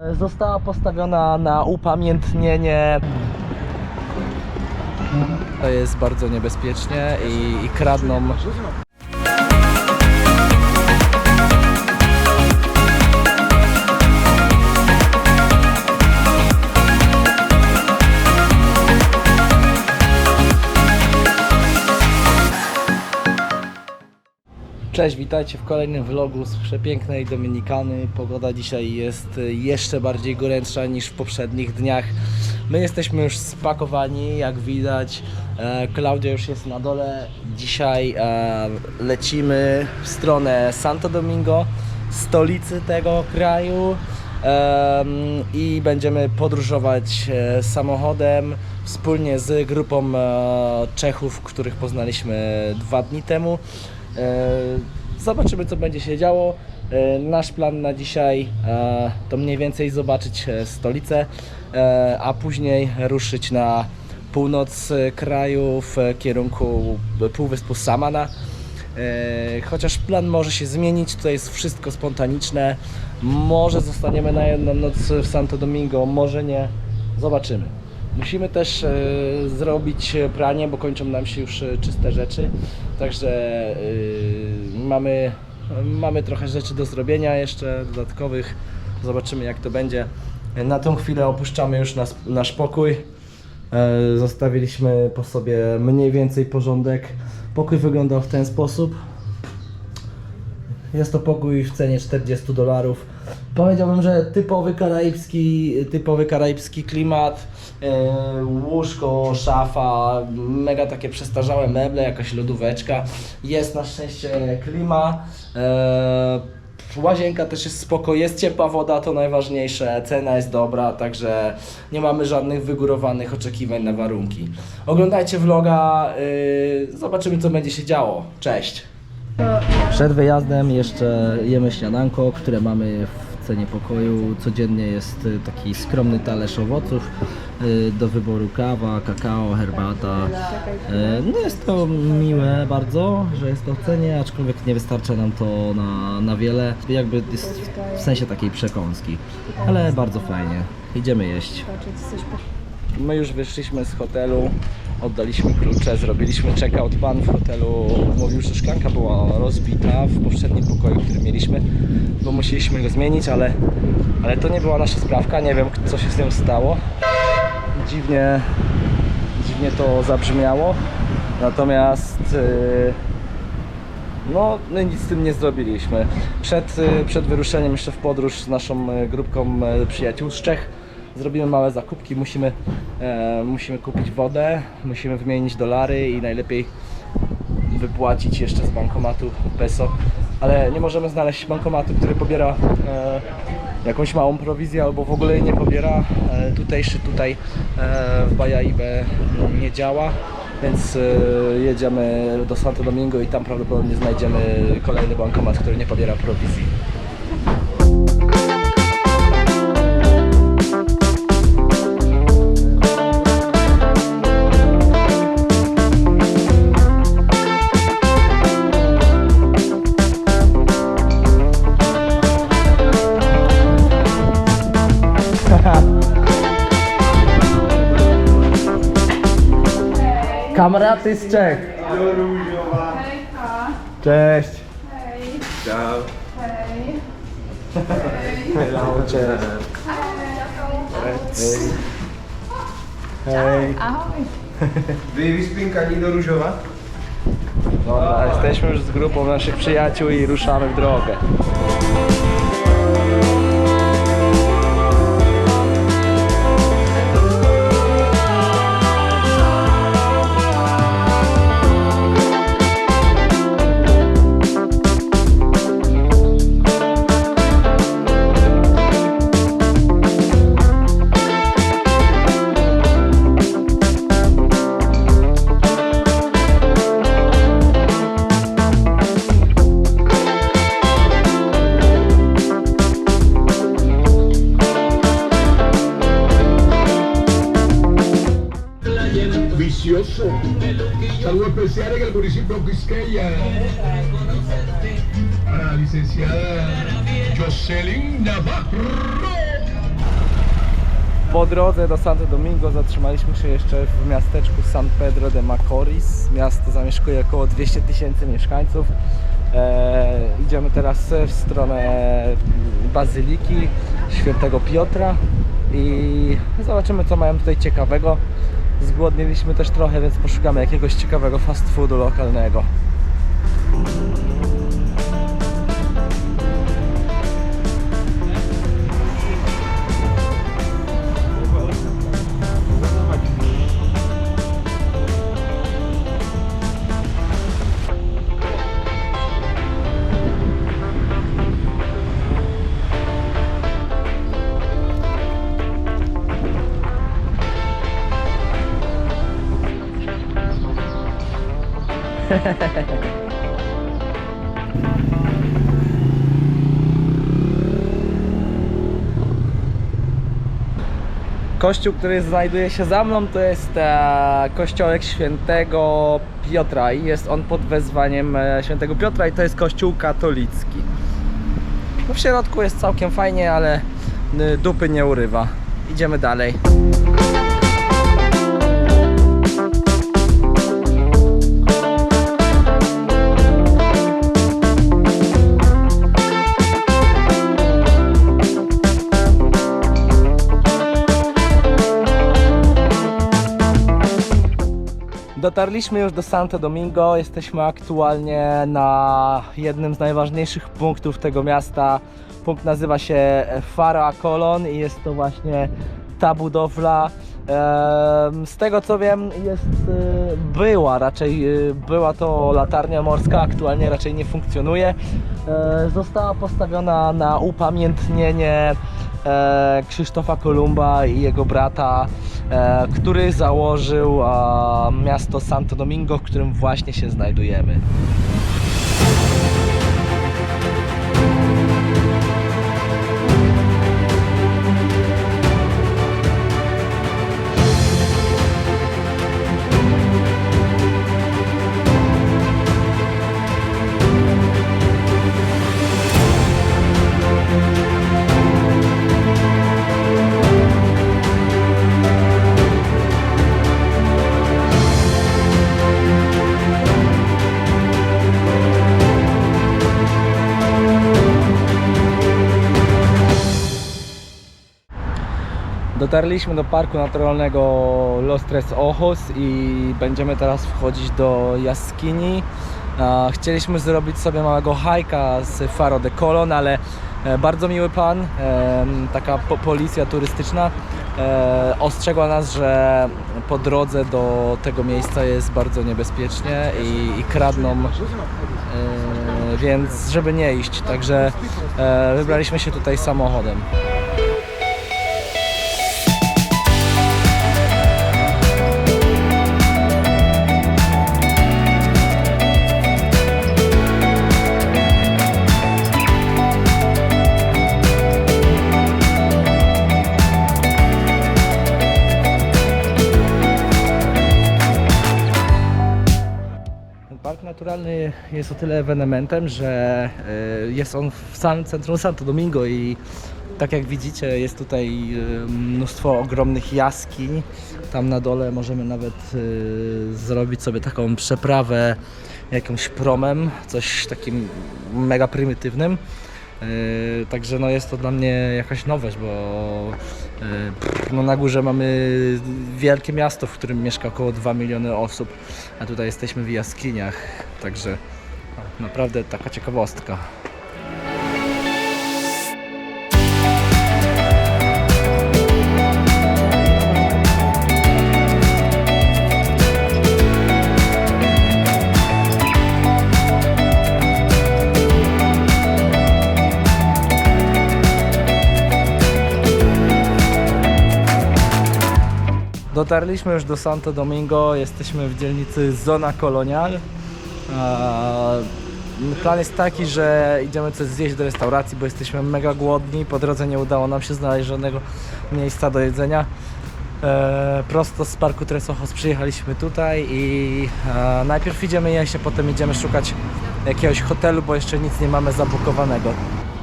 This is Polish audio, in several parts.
Została postawiona na upamiętnienie. To jest bardzo niebezpiecznie i, i kradną. Cześć, witajcie w kolejnym vlogu z przepięknej Dominikany. Pogoda dzisiaj jest jeszcze bardziej gorętsza niż w poprzednich dniach. My jesteśmy już spakowani, jak widać. E, Klaudia już jest na dole. Dzisiaj e, lecimy w stronę Santo Domingo, stolicy tego kraju. I będziemy podróżować e, samochodem wspólnie z grupą Czechów, których poznaliśmy dwa dni temu. E, Zobaczymy, co będzie się działo. E, Nasz plan na dzisiaj e, to mniej więcej zobaczyć stolicę, a później ruszyć na północ kraju w kierunku półwyspu Samana. Chociaż plan może się zmienić, tutaj jest wszystko spontaniczne. Może zostaniemy na jedną noc w Santo Domingo, może nie. Zobaczymy. Musimy też e, zrobić pranie, bo kończą nam się już e, czyste rzeczy. Także e, mamy, mamy trochę rzeczy do zrobienia jeszcze dodatkowych. Zobaczymy jak to będzie. Na tą chwilę opuszczamy już nas, nasz pokój. E, Zostawiliśmy po sobie mniej więcej porządek. Pokój wyglądał w ten sposób. Jest to pokój w cenie 40 dolarów. Powiedziałbym, że typowy karaibski, typowy karaibski klimat. E, łóżko, szafa, mega takie przestarzałe meble, jakaś lodóweczka. Jest na szczęście klima. E, Łazienka też jest spoko, jest ciepła woda, to najważniejsze, cena jest dobra, także nie mamy żadnych wygórowanych oczekiwań na warunki. Oglądajcie vloga, yy, zobaczymy co będzie się działo. Cześć! Przed wyjazdem jeszcze jemy śniadanko, które mamy w cenie pokoju. Codziennie jest taki skromny talerz owoców. Y, Do wyboru kawa, kakao, herbata. Y, No jest to miłe bardzo, że jest to w cenie, aczkolwiek nie wystarcza nam to na, na wiele. Jakby jest w sensie takiej przekąski. Ale bardzo fajnie. Idziemy jeść. My już wyszliśmy z hotelu, oddaliśmy klucze, zrobiliśmy check-out. Pan w hotelu mówił, że szklanka była rozbita w poprzednim pokoju, który mieliśmy, bo musieliśmy go zmienić, ale, ale to nie była nasza sprawka. Nie wiem, co się z nią stało. Dziwnie, dziwnie to zabrzmiało. Natomiast yy, no, my nic z tym nie zrobiliśmy. Przed, y, przed wyruszeniem jeszcze w podróż z naszą y, grupką y, przyjaciół z Czech zrobimy małe zakupki. Musimy, e, musimy kupić wodę, musimy wymienić dolary i najlepiej wypłacić jeszcze z bankomatu peso. Ale nie możemy znaleźć bankomatu, który pobiera e, jakąś małą prowizję albo w ogóle jej nie pobiera. E, tutejszy tutaj e, w Bajaibe nie działa. Więc e, jedziemy do Santo Domingo i tam prawdopodobnie znajdziemy kolejny bankomat, który nie pobiera prowizji. Kamraty z Czech. Cześć. Ciao. Hello, cześć. Hej. Hej. Baby spinka nie do różowa? Dobra, jesteśmy już z grupą naszych przyjaciół i ruszamy w drogę. Especial en el municipio Quisqueya. Para la licenciada Jocelyn Navarro. Po drodze do Santo Domingo zatrzymaliśmy się jeszcze w miasteczku San Pedro de Macorís. Miasto zamieszkuje około 200 tysięcy mieszkańców. E, idziemy teraz w stronę Bazyliki Świętego Piotra i zobaczymy co mają tutaj ciekawego. Zgłodniliśmy też trochę, więc poszukamy jakiegoś ciekawego fast foodu lokalnego. Kościół, który znajduje się za mną, to jest e, kościołek świętego Piotra i jest on pod wezwaniem e, świętego Piotra i to jest kościół katolicki. No w środku jest całkiem fajnie, ale dupy nie urywa. Idziemy dalej. Dotarliśmy już do Santo Domingo. Jesteśmy aktualnie na jednym z najważniejszych punktów tego miasta. Punkt nazywa się Fara Colon i jest to właśnie ta budowla. Z tego co wiem, jest y, była raczej y, była to latarnia morska, aktualnie raczej nie funkcjonuje. E, Została postawiona na upamiętnienie e, Krzysztofa Kolumba i jego brata, e, który założył e, miasto Santo Domingo, w którym właśnie się znajdujemy. Dotarliśmy do parku naturalnego Los Tres Ojos i będziemy teraz wchodzić do jaskini. Chcieliśmy zrobić sobie małego hajka z Faro de Colon, ale e, bardzo miły pan, taka po policja turystyczna, e, ostrzegła nas, że po drodze do tego miejsca jest bardzo niebezpiecznie i, i kradną E, więc żeby nie iść, także wybraliśmy się tutaj samochodem. Jest o tyle ewenementem, że e, jest on w samym centrum Santo Domingo i tak jak widzicie jest tutaj e, mnóstwo ogromnych jaskiń. Tam na dole możemy nawet e, zrobić sobie taką przeprawę jakimś promem, coś takim mega prymitywnym. Także no jest to dla mnie jakaś nowość, bo no na górze mamy wielkie miasto, w którym mieszka około 2 miliony osób, a tutaj jesteśmy w jaskiniach, także naprawdę taka ciekawostka. Dotarliśmy już do Santo Domingo, jesteśmy w dzielnicy Zona Colonial. Eee, Plan jest taki, że idziemy coś zjeść do restauracji, bo jesteśmy mega głodni. Po drodze nie udało nam się znaleźć żadnego miejsca do jedzenia. Eee, prosto z parku Tres Ojos przyjechaliśmy tutaj i e, najpierw idziemy jeść, a potem idziemy szukać jakiegoś hotelu, bo jeszcze nic nie mamy zabukowanego.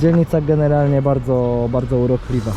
Dzielnica generalnie bardzo, bardzo urokliwa.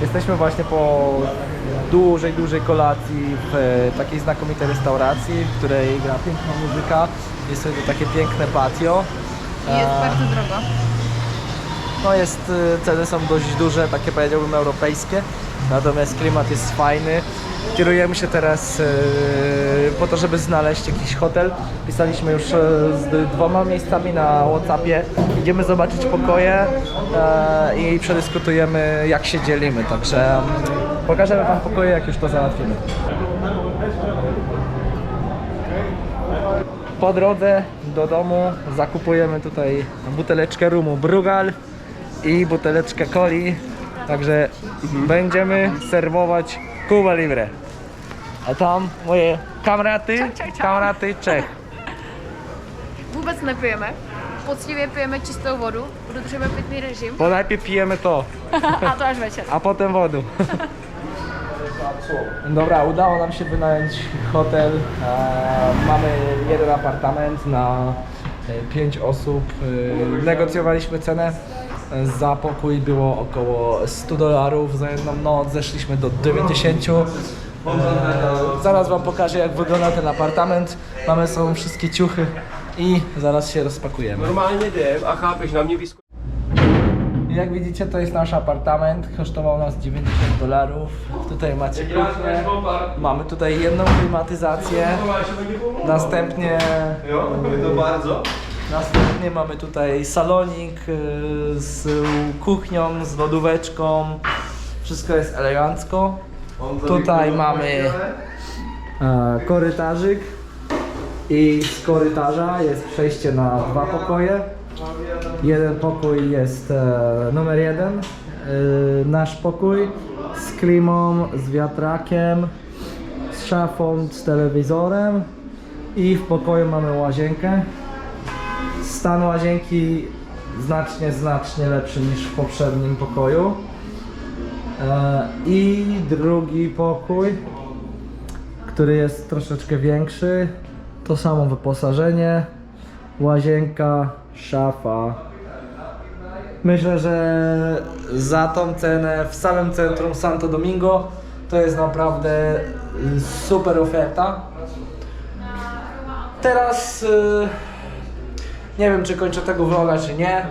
Jesteśmy właśnie po dużej, dużej kolacji w e, takiej znakomitej restauracji, w której gra piękna muzyka. Jest sobie tu takie piękne patio. I jest bardzo drogo. No jest, e, ceny są dość duże, takie powiedziałbym europejskie natomiast klimat jest fajny. Kierujemy się teraz y, po to, żeby znaleźć jakiś hotel. Pisaliśmy już y, z dwoma miejscami na Whatsappie. Idziemy zobaczyć pokoje e, i przedyskutujemy jak się dzielimy, także mm, pokażemy Wam pokoje jak już to załatwimy. Po drodze do domu zakupujemy tutaj buteleczkę rumu Brugal i buteleczkę coli. Także będziemy serwować Cuba Libre. A tam moje kamraty, Ciao, ciao, ciao. kamraty Czech. Vůbec nepijeme. Poctivě pijeme čistou vodu, dodržujeme pitný režim Bo najpierw pijemy to, a to až večer. a potem wodę. Dobra, udało nam się wynająć hotel. E, mamy jeden apartament na 5 osób. E, negocjowaliśmy cenę. Za pokój było około 100 dolarów, za jedną noc zeszliśmy do 90. E, zaraz Wam pokażę jak wygląda ten apartament. Mamy są wszystkie ciuchy i zaraz się rozpakujemy. Normálně jde a chápeš, na mě vyskočí. Jak widzicie, to jest nasz apartament. Kosztował nas 90 dolarów. Tutaj macie kuchnię. Mamy tutaj jedną klimatyzację. Następnie, Jo, to bardzo. następnie mamy tutaj salonik y, z kuchnią, z lodóweczką. Wszystko jest elegancko. Tutaj mamy korytarzyk i z korytarza jest przejście na dwa pokoje. Jeden pokój jest e, numer jeden, e, nasz pokój z klimą, z wiatrakiem, z szafą, z telewizorem i w pokoju mamy łazienkę. Stan łazienki znacznie, znacznie lepszy niż w poprzednim pokoju. E, I drugi pokój, który jest troszeczkę większy. To samo wyposażenie, łazienka, szafa. Myślę, że za tą cenę w samym centrum Santo Domingo to jest naprawdę super oferta. Teraz y, nie wiem, czy kończę tego vloga, czy nie. E,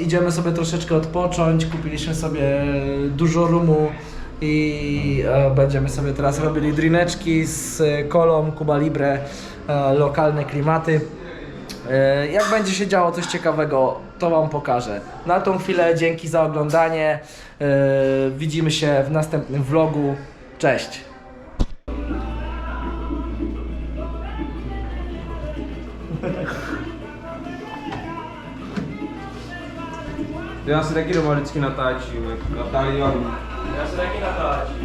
idziemy sobie troszeczkę odpocząć. Kupiliśmy sobie dużo rumu i e, będziemy sobie teraz robili drineczki z kolą Cuba Libre, e, lokalne klimaty. E, Jak będzie się działo coś ciekawego, to Wam pokażę. Na tą chwilę dzięki za oglądanie. E, Widzimy się w następnym vlogu. Cześć! Já se taky doma vždycky natáčím, jak Natálii Jan. Já se taky natáčím.